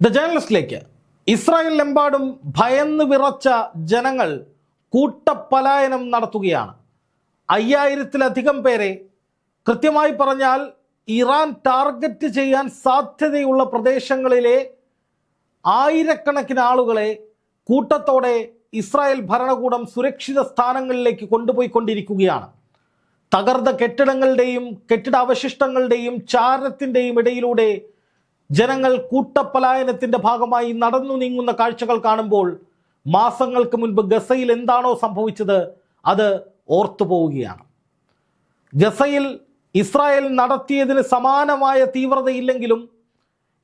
The ജേർണലിസ്റ്റിലേക്ക് ഇസ്രായേലിലെമ്പാടും ഭയന്ന് വിറച്ച ജനങ്ങൾ കൂട്ടപ്പലായനം നടത്തുകയാണ്. അയ്യായിരത്തിലധികം പേരെ കൃത്യമായി പറഞ്ഞാൽ ഇറാൻ ടാർഗറ്റ് ചെയ്യാൻ സാധ്യതയുള്ള പ്രദേശങ്ങളിലെ ആയിരക്കണക്കിന് ആളുകളെ കൂട്ടത്തോടെ ഇസ്രായേൽ ഭരണകൂടം സുരക്ഷിത സ്ഥാനങ്ങളിലേക്ക് കൊണ്ടുപോയിക്കൊണ്ടിരിക്കുകയാണ്. തകർന്ന കെട്ടിടങ്ങളുടെയും കെട്ടിട അവശിഷ്ടങ്ങളുടെയും ചാരത്തിന്റെയും ഇടയിലൂടെ ജനങ്ങൾ കൂട്ടപ്പലായനത്തിന്റെ ഭാഗമായി നടന്നു നീങ്ങുന്ന കാഴ്ചകൾ കാണുമ്പോൾ മാസങ്ങൾക്ക് മുൻപ് ഗസയിൽ എന്താണോ സംഭവിച്ചത് അത് ഓർത്തു പോവുകയാണ്. ഗസയിൽ ഇസ്രായേൽ നടത്തിയതിന് സമാനമായ തീവ്രതയില്ലെങ്കിലും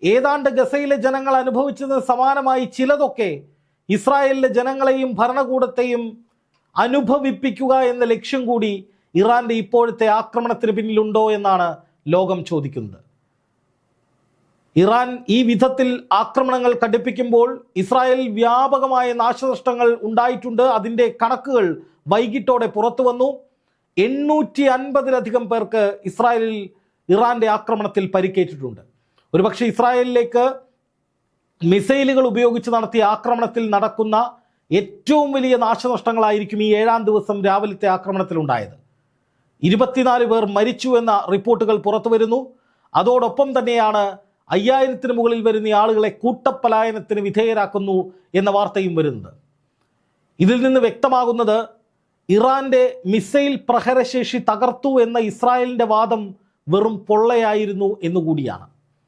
ഏതാണ്ട് ഗസയിലെ ജനങ്ങൾ അനുഭവിച്ചതിന് സമാനമായി ചിലതൊക്കെ ഇസ്രായേലിലെ ജനങ്ങളെയും ഭരണകൂടത്തെയും അനുഭവിപ്പിക്കുക എന്ന ലക്ഷ്യം കൂടി ഇറാന്റെ ഇപ്പോഴത്തെ ആക്രമണത്തിന് പിന്നിലുണ്ടോ എന്നാണ് ലോകം ചോദിക്കുന്നത്. ഇറാൻ ഈ വിധത്തിൽ ആക്രമണങ്ങൾ കടുപ്പിക്കുമ്പോൾ ഇസ്രായേൽ വ്യാപകമായ നാശനഷ്ടങ്ങൾ ഉണ്ടായിട്ടുണ്ട്. അതിന്റെ കണക്കുകൾ വൈകിട്ടോടെ പുറത്തു വന്നു. എണ്ണൂറ്റി അൻപതിലധികം പേർക്ക് ഇസ്രായേലിൽ ഇറാന്റെ ആക്രമണത്തിൽ പരിക്കേറ്റിട്ടുണ്ട്. ഒരുപക്ഷെ ഇസ്രായേലിലേക്ക് മിസൈലുകൾ ഉപയോഗിച്ച് നടത്തിയ ആക്രമണത്തിൽ നടക്കുന്ന ഏറ്റവും വലിയ നാശനഷ്ടങ്ങളായിരിക്കും ഈ ഏഴാം ദിവസം രാവിലത്തെ ആക്രമണത്തിൽ ഉണ്ടായത്. ഇരുപത്തിനാല് പേർ മരിച്ചു എന്ന റിപ്പോർട്ടുകൾ പുറത്തു വരുന്നു. അതോടൊപ്പം തന്നെയാണ് അയ്യായിരത്തിന് മുകളിൽ വരുന്ന ആളുകളെ കൂട്ടപ്പലായനത്തിന് വിധേയരാക്കുന്നു എന്ന വാർത്തയും വരുന്നത് ഇതിൽ നിന്ന് വ്യക്തമാകുന്നത് ഇറാന്റെ മിസൈൽ പ്രഹരശേഷി തകർത്തു എന്ന ഇസ്രായേലിന്റെ വാദം വെറും പൊള്ളയായിരുന്നു എന്നുകൂടിയാണ്.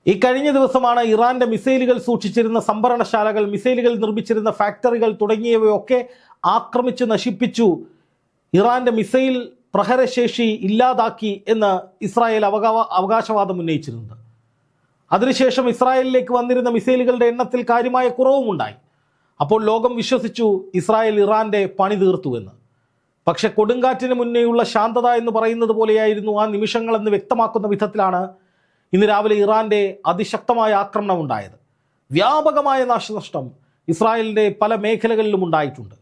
ഈ കഴിഞ്ഞ ദിവസമാണ് ഇറാന്റെ മിസൈലുകൾ സൂക്ഷിച്ചിരുന്ന സംഭരണശാലകൾ മിസൈലുകൾ നിർമ്മിച്ചിരുന്ന ഫാക്ടറികൾ തുടങ്ങിയവയൊക്കെ ആക്രമിച്ച് നശിപ്പിച്ചു. ഇറാന്റെ മിസൈൽ പ്രഹരശേഷി ഇല്ലാതാക്കി എന്ന് ഇസ്രായേൽ അവകാ അവകാശവാദം ഉന്നയിച്ചിരുന്നത് അതിനുശേഷം ഇസ്രായേലിലേക്ക് വന്നിരുന്ന മിസൈലുകളുടെ എണ്ണത്തിൽ കാര്യമായ കുറവുമുണ്ടായി. അപ്പോൾ ലോകം വിശ്വസിച്ചു ഇസ്രായേൽ ഇറാന്റെ പണി തീർത്തു എന്ന്. പക്ഷെ കൊടുങ്കാറ്റിന് മുന്നേയുള്ള ശാന്തത എന്ന് പറയുന്നത് പോലെയായിരുന്നു ആ നിമിഷങ്ങളെന്ന് വ്യക്തമാക്കുന്ന വിധത്തിലാണ് ഇന്ന് രാവിലെ ഇറാന്റെ അതിശക്തമായ ആക്രമണം ഉണ്ടായത്. വ്യാപകമായ നാശനഷ്ടം ഇസ്രായേലിന്റെ പല മേഖലകളിലും ഉണ്ടായിട്ടുണ്ട്.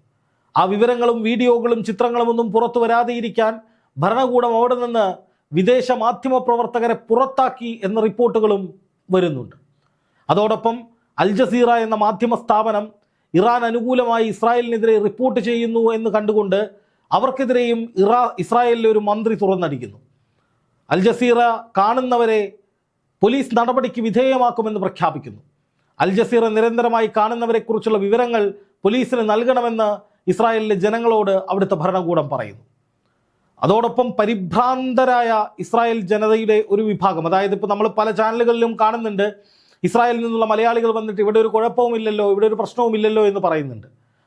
ആ വിവരങ്ങളും വീഡിയോകളും ചിത്രങ്ങളും ഒന്നും പുറത്തു വരാതെയിരിക്കാൻ ഭരണകൂടം അവിടെ നിന്ന് വിദേശ മാധ്യമ പ്രവർത്തകരെ പുറത്താക്കി എന്ന റിപ്പോർട്ടുകളും വരുന്നുണ്ട്. അതോടൊപ്പം അൽ ജസീറ എന്ന മാധ്യമ സ്ഥാപനം ഇറാൻ അനുകൂലമായി ഇസ്രായേലിനെതിരെ റിപ്പോർട്ട് ചെയ്യുന്നു എന്ന് കണ്ടുകൊണ്ട് അവർക്കെതിരെയും ഇറാ ഇസ്രായേലിലെ ഒരു മന്ത്രി തുറന്നടിക്കുന്നു. അൽ ജസീറ കാണുന്നവരെ പോലീസ് നടപടിക്ക് വിധേയമാക്കുമെന്ന് പ്രഖ്യാപിക്കുന്നു. അൽ ജസീറ നിരന്തരമായി കാണുന്നവരെക്കുറിച്ചുള്ള വിവരങ്ങൾ പോലീസിന് നൽകണമെന്ന് ഇസ്രായേലിലെ ജനങ്ങളോട് അവിടുത്തെ ഭരണകൂടം പറയുന്നു. അതോടൊപ്പം പരിഭ്രാന്തരായ ഇസ്രായേൽ ജനതയുടെ ഒരു വിഭാഗം. അതായത് ഇപ്പോൾ നമ്മൾ പല ചാനലുകളിലും കാണുന്നുണ്ട് ഇസ്രായേലിൽ നിന്നുള്ള മലയാളികൾ വന്നിട്ട് ഇവിടെ ഒരു കുഴപ്പവുമില്ലല്ലോ ഇവിടെ ഒരു പ്രശ്നവുമില്ലല്ലോ എന്ന് പറയുന്നുണ്ട്.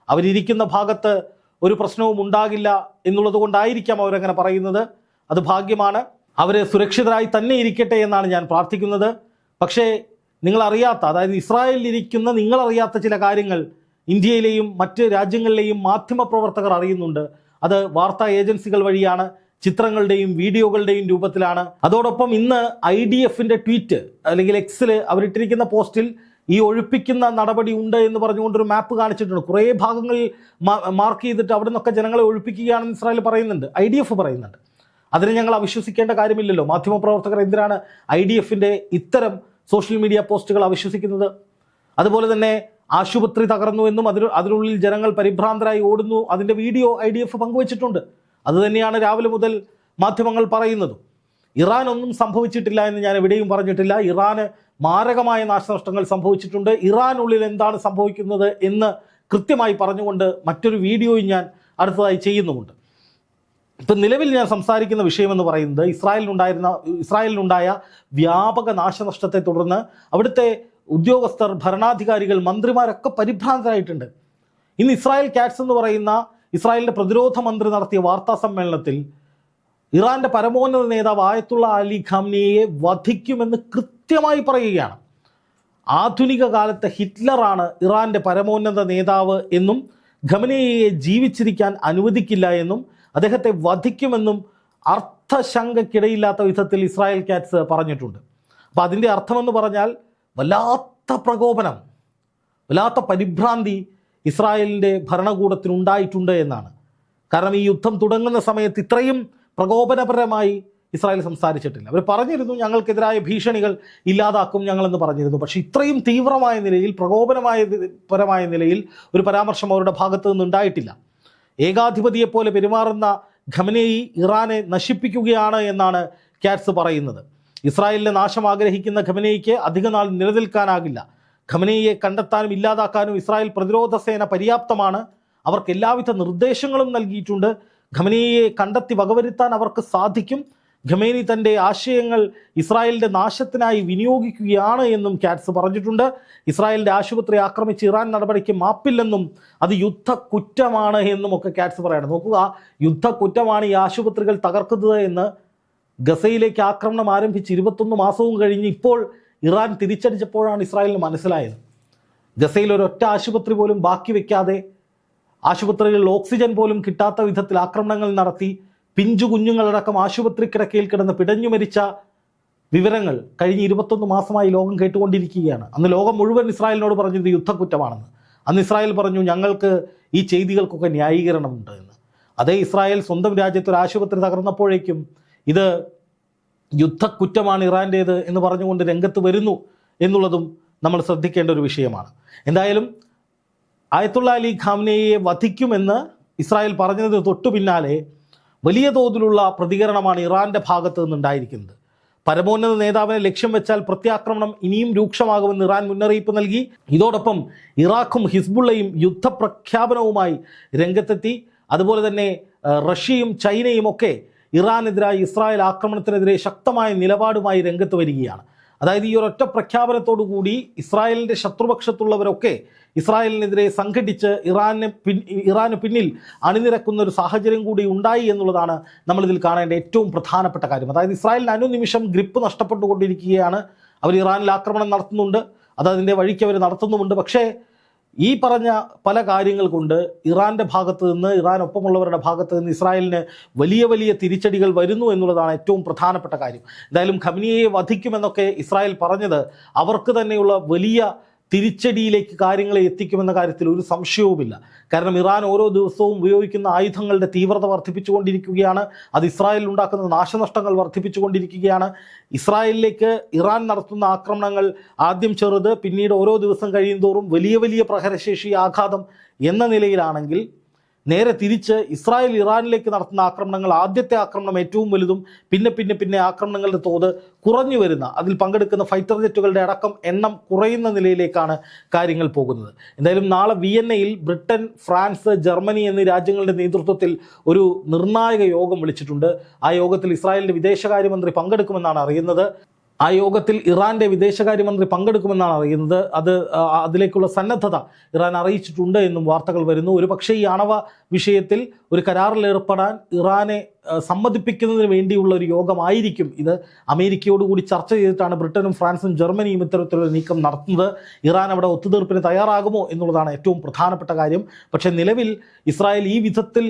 അവരിയ്ക്കുന്ന ഭാഗത്ത് ഒരു പ്രശ്നവും ഉണ്ടാകില്ല എന്നുള്ളത് കൊണ്ടായിരിക്കാം അവരങ്ങനെ പറയുന്നത്. അത് ഭാഗ്യമാണ്. അവർ സുരക്ഷിതരായി തന്നെ ഇരിക്കട്ടെ എന്നാണ് ഞാൻ പ്രാർത്ഥിക്കുന്നത്. പക്ഷേ നിങ്ങളറിയാത്ത അതായത് ഇസ്രായേലിൽ ഇരിക്കുന്ന നിങ്ങളറിയാത്ത ചില കാര്യങ്ങൾ ഇന്ത്യയിലെയും മറ്റ് രാജ്യങ്ങളിലെയും മാധ്യമപ്രവർത്തകർ അറിയുന്നുണ്ട്. അത് വാർത്താ ഏജൻസികൾ വഴിയാണ് ചിത്രങ്ങളുടെയും വീഡിയോകളുടെയും രൂപത്തിലാണ്. അതോടൊപ്പം ഇന്ന് ഐ ഡി എഫിന്റെ ട്വീറ്റ് അല്ലെങ്കിൽ എക്സിൽ അവരിട്ടിരിക്കുന്ന പോസ്റ്റിൽ ഈ ഒഴിപ്പിക്കുന്ന നടപടി ഉണ്ട് എന്ന് പറഞ്ഞുകൊണ്ടൊരു മാപ്പ് കാണിച്ചിട്ടുണ്ട്. കുറേ ഭാഗങ്ങളിൽ മാർക്ക് ചെയ്തിട്ട് അവിടെ നിന്നൊക്കെ ജനങ്ങളെ ഒഴിപ്പിക്കുകയാണെന്ന് ഇസ്രായേൽ പറയുന്നുണ്ട് ഐ ഡി എഫ് പറയുന്നുണ്ട്. അതിനെ ഞങ്ങൾ അവിശ്വസിക്കേണ്ട കാര്യമില്ലല്ലോ. മാധ്യമപ്രവർത്തകർ എന്തിനാണ് ഐ ഡി എഫിന്റെ ഇത്തരം സോഷ്യൽ മീഡിയ പോസ്റ്റുകൾ അവിശ്വസിക്കുന്നത്? അതുപോലെ തന്നെ ആശുപത്രി തകർന്നു എന്നും അതിന് അതിനുള്ളിൽ ജനങ്ങൾ പരിഭ്രാന്തരായി ഓടുന്നു. അതിന്റെ വീഡിയോ ഐ ഡി എഫ് പങ്കുവച്ചിട്ടുണ്ട്. അതുതന്നെയാണ് രാവിലെ മുതൽ മാധ്യമങ്ങൾ പറയുന്നതും. ഇറാൻ ഒന്നും സംഭവിച്ചിട്ടില്ല എന്ന് ഞാൻ എവിടെയും പറഞ്ഞിട്ടില്ല. ഇറാന് മാരകമായ നാശനഷ്ടങ്ങൾ സംഭവിച്ചിട്ടുണ്ട്. ഇറാനുള്ളിൽ എന്താണ് സംഭവിക്കുന്നത് എന്ന് കൃത്യമായി പറഞ്ഞുകൊണ്ട് മറ്റൊരു വീഡിയോയും ഞാൻ അടുത്തതായി ചെയ്യുന്നുമുണ്ട്. ഇപ്പം നിലവിൽ ഞാൻ സംസാരിക്കുന്ന വിഷയമെന്ന് പറയുന്നത് ഇസ്രായേലിനുണ്ടായിരുന്ന ഇസ്രായേലിനുണ്ടായ വ്യാപക നാശനഷ്ടത്തെ തുടർന്ന് അവിടുത്തെ ഉദ്യോഗസ്ഥർ ഭരണാധികാരികൾ മന്ത്രിമാരൊക്കെ പരിഭ്രാന്തരായിട്ടുണ്ട്. ഇന്ന് ഇസ്രായേൽ കാറ്റ്സ് എന്ന് പറയുന്ന ഇസ്രായേലിന്റെ പ്രതിരോധ മന്ത്രി നടത്തിയ വാർത്താ സമ്മേളനത്തിൽ ഇറാന്റെ പരമോന്നത നേതാവ് ആയത്തുള്ള അലി ഖാംനിയെ വധിക്കുമെന്ന് കൃത്യമായി പറയുകയാണ്. ആധുനിക കാലത്തെ ഹിറ്റ്ലറാണ് ഇറാന്റെ പരമോന്നത നേതാവ് എന്നും ഖമനിയെ ജീവിച്ചിരിക്കാൻ അനുവദിക്കില്ല എന്നും അദ്ദേഹത്തെ വധിക്കുമെന്നും അർത്ഥശങ്കക്കിടയില്ലാത്ത വിധത്തിൽ ഇസ്രായേൽ കാറ്റ്സ് പറഞ്ഞിട്ടുണ്ട്. അപ്പോൾ അതിന്റെ അർത്ഥമെന്ന് പറഞ്ഞാൽ വല്ലാത്ത പ്രകോപനം വല്ലാത്ത പരിഭ്രാന്തി ഇസ്രായേലിന്റെ ഭരണകൂടത്തിനുണ്ടായിട്ടുണ്ട് എന്നാണ്. കാരണം ഈ യുദ്ധം തുടങ്ങുന്ന സമയത്ത് ഇത്രയും പ്രകോപനപരമായി ഇസ്രായേൽ സംസാരിച്ചിട്ടില്ല. അവർ പറഞ്ഞിരുന്നു ഞങ്ങൾക്കെതിരായ ഭീഷണികൾ ഇല്ലാതാക്കും ഞങ്ങളെന്ന് പറഞ്ഞിരുന്നു. പക്ഷേ ഇത്രയും തീവ്രമായ നിലയിൽ പ്രകോപനമായ പരമായ നിലയിൽ ഒരു പരാമർശം അവരുടെ ഭാഗത്തു നിന്നുണ്ടായിട്ടില്ല ഏകാധിപതിയെ പോലെ പെരുമാറുന്ന ഖമനേയി ഇറാനെ നശിപ്പിക്കുകയാണ് എന്നാണ് ക്യാറ്റ്സ് പറയുന്നത്. ഇസ്രായേലിന്റെ നാശം ആഗ്രഹിക്കുന്ന ഖമനേയിക്ക് അധികനാൾ നിലനിൽക്കാനാകില്ല. ഖമനയെ കണ്ടെത്താനും ഇല്ലാതാക്കാനും ഇസ്രായേൽ പ്രതിരോധ സേന പര്യാപ്തമാണ്. അവർക്ക് എല്ലാവിധ നിർദ്ദേശങ്ങളും നൽകിയിട്ടുണ്ട്. ഖമനയെ കണ്ടെത്തി വകവരുത്താൻ അവർക്ക് സാധിക്കും. ഖമേനി തന്റെ ആശയങ്ങൾ ഇസ്രായേലിന്റെ നാശത്തിനായി വിനിയോഗിക്കുകയാണ് എന്നും കാറ്റ്സ് പറഞ്ഞിട്ടുണ്ട്. ഇസ്രായേലിന്റെ ആശുപത്രി ആക്രമിച്ച് ഇറാൻ നടപടിക്ക് മാപ്പില്ലെന്നും അത് യുദ്ധ കുറ്റമാണ് എന്നും ഒക്കെ കാറ്റ്സ് പറയണം. നോക്കുക യുദ്ധ കുറ്റമാണ് ഈ ആശുപത്രികൾ തകർക്കുന്നത് എന്ന് ഗസയിലേക്ക് ആക്രമണം ആരംഭിച്ച് ഇരുപത്തൊന്ന് മാസവും കഴിഞ്ഞ് ഇപ്പോൾ ഇറാൻ തിരിച്ചടിച്ചപ്പോഴാണ് ഇസ്രായേലിന് മനസ്സിലായത്. ഗസയിൽ ഒരൊറ്റ ആശുപത്രി പോലും ബാക്കി വെക്കാതെ ആശുപത്രികളിൽ ഓക്സിജൻ പോലും കിട്ടാത്ത വിധത്തിൽ ആക്രമണങ്ങൾ നടത്തി പിഞ്ചു കുഞ്ഞുങ്ങളടക്കം ആശുപത്രി കിടക്കയിൽ കിടന്ന് പിടഞ്ഞു മരിച്ച വിവരങ്ങൾ കഴിഞ്ഞ ഇരുപത്തൊന്ന് മാസമായി ലോകം കേട്ടുകൊണ്ടിരിക്കുകയാണ്. അന്ന് ലോകം മുഴുവൻ ഇസ്രായേലിനോട് പറഞ്ഞു പറഞ്ഞത് യുദ്ധക്കുറ്റമാണെന്ന്. അന്ന് ഇസ്രായേൽ പറഞ്ഞു ഞങ്ങൾക്ക് ഈ ചെയ്തികൾക്കൊക്കെ ന്യായീകരണമുണ്ട് എന്ന്. അതേ ഇസ്രായേൽ സ്വന്തം രാജ്യത്ത് ഒരു ആശുപത്രി തകർന്നപ്പോഴേക്കും ഇത് യുദ്ധക്കുറ്റമാണ് ഇറാന്റേത് എന്ന് പറഞ്ഞുകൊണ്ട് രംഗത്ത് വരുന്നു എന്നുള്ളതും നമ്മൾ ശ്രദ്ധിക്കേണ്ട ഒരു വിഷയമാണ്. എന്തായാലും ആയത്തുള്ള അലി ഖാംനെയെ വധിക്കുമെന്ന് ഇസ്രായേൽ പറഞ്ഞതിന് തൊട്ടു പിന്നാലെ വലിയ തോതിലുള്ള പ്രതികരണമാണ് ഇറാന്റെ ഭാഗത്ത് നിന്നുണ്ടായിരിക്കുന്നത്. പരമോന്നത നേതാവിനെ ലക്ഷ്യം വെച്ചാൽ പ്രത്യാക്രമണം ഇനിയും രൂക്ഷമാകുമെന്ന് ഇറാൻ മുന്നറിയിപ്പ് നൽകി. ഇതോടൊപ്പം ഇറാഖും ഹിസ്ബുള്ളയും യുദ്ധപ്രഖ്യാപനവുമായി രംഗത്തെത്തി. അതുപോലെ തന്നെ റഷ്യയും ചൈനയും ഒക്കെ ഇറാനെതിരായി ഇസ്രായേൽ ആക്രമണത്തിനെതിരെ ശക്തമായ നിലപാടുമായി രംഗത്ത് വരികയാണ്. അതായത് ഈ ഒരൊറ്റ പ്രഖ്യാപനത്തോടു കൂടി ഇസ്രായേലിന്റെ ശത്രുപക്ഷത്തുള്ളവരൊക്കെ ഇസ്രായേലിനെതിരെ സംഘടിച്ച് ഇറാന് പിൻ ഇറാന് പിന്നിൽ അണിനിരക്കുന്ന ഒരു സാഹചര്യം കൂടി ഉണ്ടായി എന്നുള്ളതാണ് നമ്മളിതിൽ കാണേണ്ട ഏറ്റവും പ്രധാനപ്പെട്ട കാര്യം. അതായത് ഇസ്രായേലിന് അനുനിമിഷം ഗ്രിപ്പ് നഷ്ടപ്പെട്ടുകൊണ്ടിരിക്കുകയാണ്. അവർ ഇറാനിൽ ആക്രമണം നടത്തുന്നുണ്ട്. അത് അതിന്റെ വഴിക്ക് അവർ നടത്തുന്നുമുണ്ട്. പക്ഷേ ഈ പറഞ്ഞ പല കാര്യങ്ങൾ കൊണ്ട് ഇറാന്റെ ഭാഗത്ത് നിന്ന് ഇറാൻ ഒപ്പമുള്ളവരുടെ ഭാഗത്ത് നിന്ന് ഇസ്രായേലിന് വലിയ വലിയ തിരിച്ചടികൾ വരുന്നു എന്നുള്ളതാണ് ഏറ്റവും പ്രധാനപ്പെട്ട കാര്യം. എന്തായാലും ഖമിനിയെ വധിക്കുമെന്നൊക്കെ ഇസ്രായേൽ പറഞ്ഞത് അവർക്ക് തന്നെയുള്ള വലിയ തിരിച്ചടിയിലേക്ക് കാര്യങ്ങളെ എത്തിക്കുമെന്ന കാര്യത്തിൽ ഒരു സംശയവുമില്ല. കാരണം ഇറാൻ ഓരോ ദിവസവും ഉപയോഗിക്കുന്ന ആയുധങ്ങളുടെ തീവ്രത വർദ്ധിപ്പിച്ചുകൊണ്ടിരിക്കുകയാണ്. അത് ഇസ്രായേലിൽ ഉണ്ടാക്കുന്ന നാശനഷ്ടങ്ങൾ വർദ്ധിപ്പിച്ചുകൊണ്ടിരിക്കുകയാണ്. ഇസ്രായേലിലേക്ക് ഇറാൻ നടത്തുന്ന ആക്രമണങ്ങൾ ആദ്യം ചെറുത് പിന്നീട് ഓരോ ദിവസം കഴിയും തോറും വലിയ വലിയ പ്രഹരശേഷി ആഘാതം എന്ന നിലയിലാണെങ്കിൽ നേരെ തിരിച്ച് ഇസ്രായേൽ ഇറാനിലേക്ക് നടത്തുന്ന ആക്രമണങ്ങൾ ആദ്യത്തെ ആക്രമണം ഏറ്റവും വലുതും പിന്നെ പിന്നെ പിന്നെ ആക്രമണങ്ങളുടെ തോത് കുറഞ്ഞു വരുന്ന അതിൽ പങ്കെടുക്കുന്ന ഫൈറ്റർ ജെറ്റുകളുടെ അടക്കം എണ്ണം കുറയുന്ന നിലയിലേക്കാണ് കാര്യങ്ങൾ പോകുന്നത്. എന്തായാലും നാളെ വിയന്നയിൽ ബ്രിട്ടൻ ഫ്രാൻസ് ജർമ്മനി എന്നീ രാജ്യങ്ങളുടെ നേതൃത്വത്തിൽ ഒരു നിർണായക യോഗം വിളിച്ചിട്ടുണ്ട്. ആ യോഗത്തിൽ ഇസ്രായേലിന്റെ വിദേശകാര്യമന്ത്രി പങ്കെടുക്കുമെന്നാണ് അറിയുന്നത്. ആ യോഗത്തിൽ ഇറാന്റെ വിദേശകാര്യമന്ത്രി പങ്കെടുക്കുമെന്നാണ് അറിയുന്നത്. അത് അതിലേക്കുള്ള സന്നദ്ധത ഇറാൻ അറിയിച്ചിട്ടുണ്ട് എന്നും വാർത്തകൾ വരുന്നു. ഒരു പക്ഷേ ഈ ആണവ വിഷയത്തിൽ ഒരു കരാറിൽ ഏർപ്പെടാൻ ഇറാനെ സമ്മതിപ്പിക്കുന്നതിന് വേണ്ടിയുള്ള ഒരു യോഗമായിരിക്കും ഇത്. അമേരിക്കയോടുകൂടി ചർച്ച ചെയ്തിട്ടാണ് ബ്രിട്ടനും ഫ്രാൻസും ജർമ്മനിയും ഇത്തരത്തിലുള്ള നീക്കം നടത്തുന്നത്. ഇറാൻ അവിടെ ഒത്തുതീർപ്പിന് തയ്യാറാകുമോ എന്നുള്ളതാണ് ഏറ്റവും പ്രധാനപ്പെട്ട കാര്യം. പക്ഷേ നിലവിൽ ഇസ്രായേൽ ഈ വിധത്തിൽ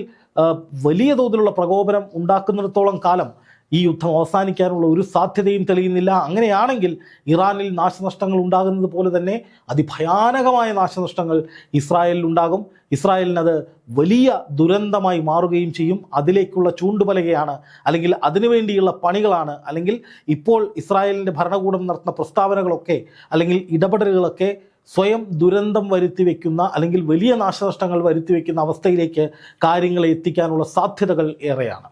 വലിയ തോതിലുള്ള പ്രകോപനം ഉണ്ടാക്കുന്നിടത്തോളം കാലം ഈ യുദ്ധം അവസാനിക്കാനുള്ള ഒരു സാധ്യതയും തെളിയുന്നില്ല. അങ്ങനെയാണെങ്കിൽ ഇറാനിൽ നാശനഷ്ടങ്ങൾ ഉണ്ടാകുന്നത് പോലെ തന്നെ അതിഭയാനകമായ നാശനഷ്ടങ്ങൾ ഇസ്രായേലിൽ ഉണ്ടാകും. ഇസ്രായേലിനത് വലിയ ദുരന്തമായി മാറുകയും ചെയ്യും. അതിലേക്കുള്ള ചൂണ്ടുപലകയാണ് അല്ലെങ്കിൽ അതിനുവേണ്ടിയുള്ള പണികളാണ്. അല്ലെങ്കിൽ ഇപ്പോൾ ഇസ്രായേലിന്റെ ഭരണകൂടം നടത്തുന്ന പ്രസ്താവനകളൊക്കെ അല്ലെങ്കിൽ ഇടപെടലുകളൊക്കെ സ്വയം ദുരന്തം വരുത്തി വയ്ക്കുന്ന അല്ലെങ്കിൽ വലിയ നാശനഷ്ടങ്ങൾ വരുത്തി വയ്ക്കുന്ന അവസ്ഥയിലേക്ക് കാര്യങ്ങളെ എത്തിക്കാനുള്ള സാധ്യതകൾ ഏറെയാണ്.